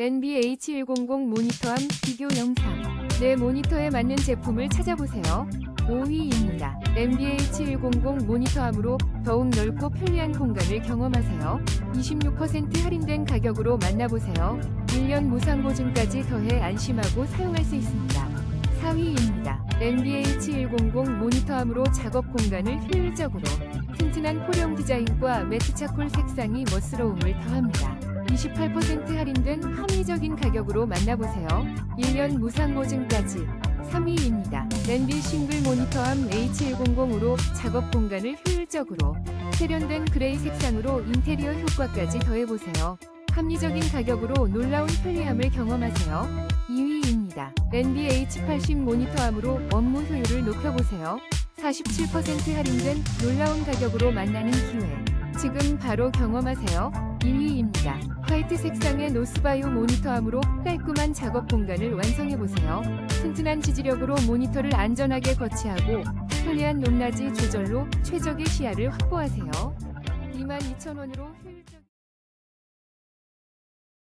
NBH100 모니터함 비교 영상. 내 모니터에 맞는 제품을 찾아보세요. 5위입니다. NBH100 모니터함으로 더욱 넓고 편리한 공간을 경험하세요. 26% 할인된 가격으로 만나보세요. 1년 무상 보증까지 더해 안심하고 사용할 수 있습니다. 4위입니다. NBH100 모니터함으로 작업 공간을 효율적으로 튼튼한 포령 디자인과 매트 차콜 색상이 멋스러움을 더합니다. 28% 할인된 합리적인 가격으로 만나보세요. 1년 무상 보증까지 3위입니다. 랜비 싱글 모니터함 H100으로 작업 공간을 효율적으로 세련된 그레이 색상으로 인테리어 효과까지 더해보세요. 합리적인 가격으로 놀라운 편리함을 경험하세요. 2위입니다. 랜비 H80 모니터함으로 업무 효율을 높여보세요. 47% 할인된 놀라운 가격으로 만나는 기회. 지금 바로 경험하세요. 2위입니다. 화이트 색상의 노스바이오 모니터함으로 깔끔한 작업 공간을 완성해보세요. 튼튼한 지지력으로 모니터를 안전하게 거치하고 편리한 높낮이 조절로 최적의 시야를 확보하세요. 22,000원으로 효율적